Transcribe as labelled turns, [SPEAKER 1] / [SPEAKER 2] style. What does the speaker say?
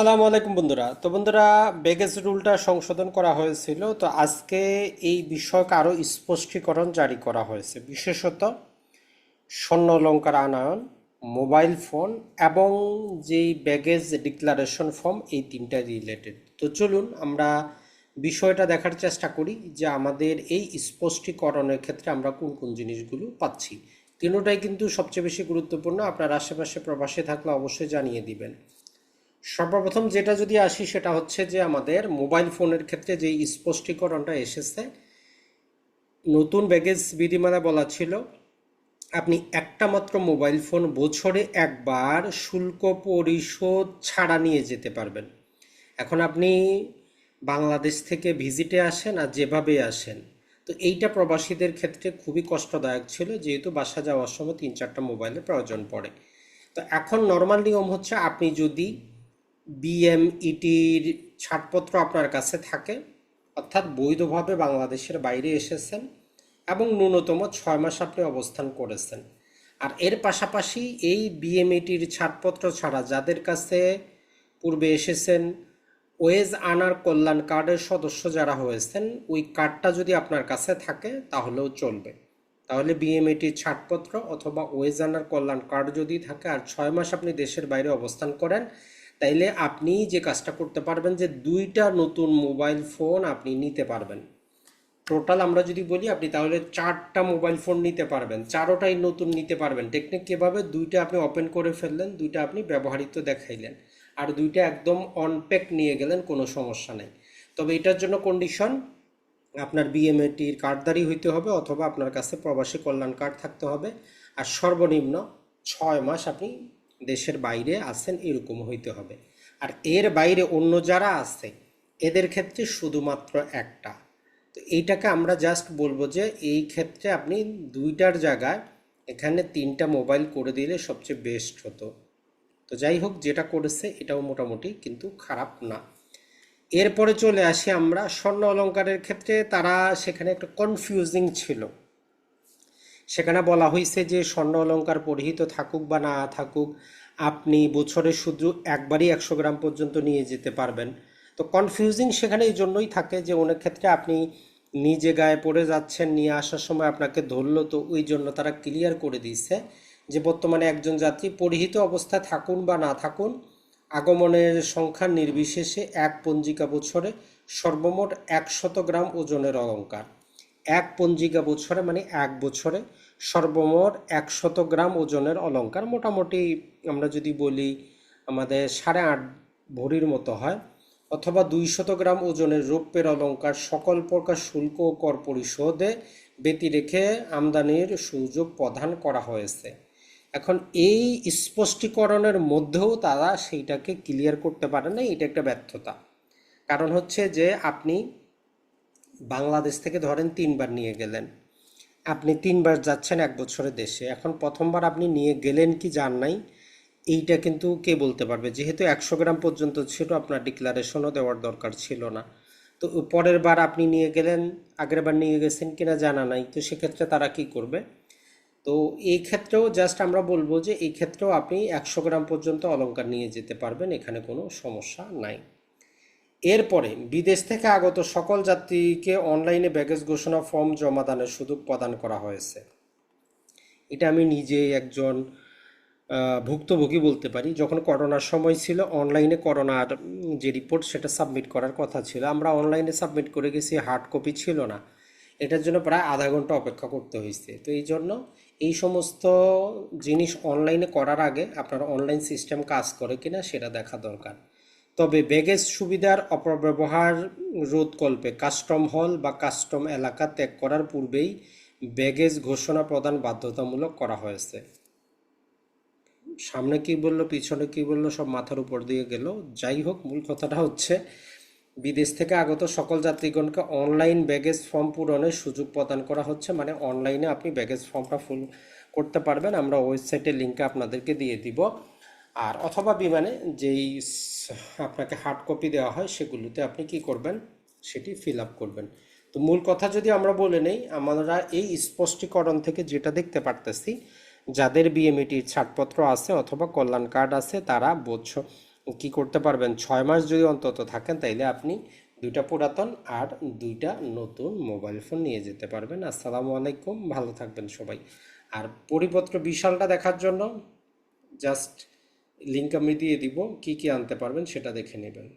[SPEAKER 1] সালামু আলাইকুম বন্ধুরা। তো বন্ধুরা, বেগেজ রুলটা সংশোধন করা হয়েছিল। তো আজকে এই বিষয়ক আরও স্পষ্টীকরণ জারি করা হয়েছে। বিশেষত স্বর্ণ অলংকার আনয়ন, মোবাইল ফোন এবং যেই ব্যাগেজ ডিক্লারেশন ফর্ম, এই তিনটা রিলেটেড। তো চলুন আমরা বিষয়টা দেখার চেষ্টা করি যে আমাদের এই স্পষ্টীকরণের ক্ষেত্রে আমরা কোন কোন জিনিসগুলো পাচ্ছি। তিনোটাই কিন্তু সবচেয়ে বেশি গুরুত্বপূর্ণ। আপনার আশেপাশে প্রবাসে থাকলে অবশ্যই জানিয়ে দিবেন। সর্বপ্রথম যেটা যদি আসি সেটা হচ্ছে যে আমাদের মোবাইল ফোনের ক্ষেত্রে যে স্পষ্টীকরণটা এসেছে, নতুন ব্যাগেজ বিধিমালা বলা ছিল, আপনি একটা মাত্র মোবাইল ফোন বছরে একবার শুল্ক পরিশোধ ছাড়া নিয়ে যেতে পারবেন। এখন আপনি বাংলাদেশ থেকে ভিজিটে আসেন আর যেভাবে আসেন, তো এইটা প্রবাসীদের ক্ষেত্রে খুবই কষ্টদায়ক ছিল, যেহেতু বাসা যাওয়ার সময় তিন চারটা মোবাইলের প্রয়োজন পড়ে। তো এখন নর্মাল নিয়ম হচ্ছে আপনি যদি বিএমইটির ছাড়পত্র আপনার কাছে থাকে, অর্থাৎ বৈধভাবে বাংলাদেশের বাইরে এসেছেন এবং ন্যূনতম ছয় মাস আপনি অবস্থান করেছেন। আর এর পাশাপাশি এই বিএমইটির ছাড়পত্র ছাড়া যাদের কাছে পূর্বে এসেছেন, ওয়েজ আনার কল্যাণ কার্ডের সদস্য যারা হয়েছেন, ওই কার্ডটা যদি আপনার কাছে থাকে তাহলেও চলবে। তাহলে বিএমএটির ছাড়পত্র অথবা ওয়েজ আনার কল্যাণ কার্ড যদি থাকে আর ছয় মাস আপনি দেশের বাইরে অবস্থান করেন তাইলে আপনি যে কাজটা করতে পারবেন যে দুইটা নতুন মোবাইল ফোন আপনি নিতে পারবেন। টোটাল আমরা যদি বলি আপনি তাহলে চারটা মোবাইল ফোন নিতে পারবেন, চারোটাই নতুন নিতে পারবেন। টেকনিক কীভাবে দুইটা আপনি ওপেন করে ফেললেন, দুইটা আপনি ব্যবহারিত দেখাইলেন আর দুইটা একদম অনপ্যাক নিয়ে গেলেন, কোনো সমস্যা নেই। তবে এটার জন্য কন্ডিশন আপনার বিএমএটির কার্ডদারি হইতে হবে অথবা আপনার কাছে প্রবাসী কল্যাণ কার্ড থাকতে হবে। আর সর্বনিম্ন ছয় মাস আপনি দেশের বাইরে আছেন এরকম হইতে হবে। আর এর বাইরে অন্য যারা আছে, এদের ক্ষেত্রে শুধুমাত্র একটা। তো এইটাকে আমরা জাস্ট বলব যে, এই ক্ষেত্রে আপনি দুইটার জায়গায় এখানে তিনটা মোবাইল করে দিলে সবচেয়ে বেস্ট হতো। তো যাই হোক, যেটা করেছে এটাও মোটামুটি কিন্তু খারাপ না। এরপরে চলে আসি আমরা স্বর্ণ অলংকারের ক্ষেত্রে, তারা সেখানে একটা কনফিউজিং ছিল। সেখানে বলা হয়েছে যে স্বর্ণ অলংকার পরিহিত থাকুক বা না থাকুক, আপনি বছরে শুধু একবারই একশো গ্রাম পর্যন্ত নিয়ে যেতে পারবেন। তো কনফিউজিং সেখানে এই জন্যই থাকে যে অনেক ক্ষেত্রে আপনি নিজে গায়ে পড়ে যাচ্ছেন, নিয়ে আসার সময় আপনাকে ধরলো, তো ওই জন্য তারা ক্লিয়ার করে দিয়েছে যে বর্তমানে একজন যাত্রী পরিহিত অবস্থায় থাকুন বা না থাকুন, আগমনের সংখ্যা নির্বিশেষে এক পঞ্জিকা বছরে সর্বমোট একশত গ্রাম ওজনের অলংকার এক পঞ্জিকা বছরে মানে এক বছরে সর্বমোট একশত গ্রাম ওজনের অলংকার। মোটামুটি আমরা যদি বলি আমাদের সাড়ে আট ভরির মতো হয়, অথবা দুইশত গ্রাম ওজনের রৌপ্যের অলংকার সকল প্রকার শুল্ক ও কর পরিশোধে ব্যতি রেখে আমদানির সুযোগ প্রদান করা হয়েছে। এখন এই স্পষ্টীকরণের মধ্যেও তারা সেইটাকে ক্লিয়ার করতে পারে না এটা একটা ব্যর্থতা। কারণ হচ্ছে যে আপনি বাংলাদেশ থেকে ধরেন তিনবার নিয়ে গেলেন। আপনি তিনবার যাচ্ছেন এক বছরে দেশে। এখন প্রথমবার আপনি নিয়ে গেলেন কি যান নাই, এইটা কিন্তু কে বলতে পারবে? যেহেতু একশো গ্রাম পর্যন্ত ছিল, আপনার ডিক্লারেশনও দেওয়ার দরকার ছিল না। তো পরের বার আপনি নিয়ে গেলেন, আগের বার নিয়ে গেছেন কিনা জানা নাই। তো সেক্ষেত্রে তারা কি করবে? তো এই ক্ষেত্রেও জাস্ট আমরা বলব যে, এই ক্ষেত্রেও আপনি একশো গ্রাম পর্যন্ত অলংকার নিয়ে যেতে পারবেন, এখানে কোনো সমস্যা নাই। এরপরে বিদেশ থেকে আগত সকল যাত্রীকে অনলাইনে ব্যাগেজ ঘোষণা ফর্ম জমা দানের সুযোগ প্রদান করা হয়েছে। এটা আমি নিজেই একজন ভুক্তভোগী বলতে পারি। যখন করোনার সময় ছিল, অনলাইনে করোনার যে রিপোর্ট সেটা সাবমিট করার কথা ছিল। আমরা অনলাইনে সাবমিট করে গেছি হার্ড কপি ছিল না। এটার জন্য প্রায় আধা ঘণ্টা অপেক্ষা করতে হয়েছে। তো এই জন্য এই সমস্ত জিনিস অনলাইনে করার আগে আপনার অনলাইন সিস্টেম কাজ করে কিনা সেটা দেখা দরকার। তবে ব্যাগেজ সুবিধার অপব্যবহার রোধকল্পে কাস্টম হল বা কাস্টম এলাকা ত্যাগ করার পূর্বেই ব্যাগেজ ঘোষণা প্রদান বাধ্যতামূলক করা হয়েছে। সামনে কি বলল, পিছনে কি বলল, সব মাথার উপর দিয়ে গেল। যাই হোক, মূল কথাটা হচ্ছে, বিদেশ থেকে আগত সকল যাত্রীগণকে অনলাইন ব্যাগেজ ফর্ম পূরণের সুযোগ প্রদান করা হচ্ছে। মানে অনলাইনে আপনি ব্যাগেজ ফর্মটা ফুল করতে পারবেন। আমরা ওয়েবসাইটের লিঙ্কে আপনাদেরকে দিয়ে দিব। আর অথবা বিমানে যেই আপনাকে হার্ড কপি দেওয়া হয়, সেগুলোতে আপনি কি করবেন? সেটি ফিল আপ করবেন। তো মূল কথা যদি আমরা বলে নেই, আমরা এই স্পষ্টীকরণ থেকে যেটা দেখতে পারতেছি, যাদের বিএমইটির ছাড়পত্র আছে অথবা কল্যাণ কার্ড আছে, তারা বোঝ, কি করতে পারবেন? ছয় মাস যদি অন্তত থাকেন, তাইলে আপনি দুইটা পুরাতন আর দুইটা নতুন মোবাইল ফোন নিয়ে যেতে পারবেন। আসসালামু আলাইকুম, ভালো থাকবেন সবাই। আর পরিপত্র বিশালটা দেখার জন্য জাস্ট লিঙ্ক আমি দিয়ে দিব কি কি আনতে পারবেন সেটা দেখে নেবেন।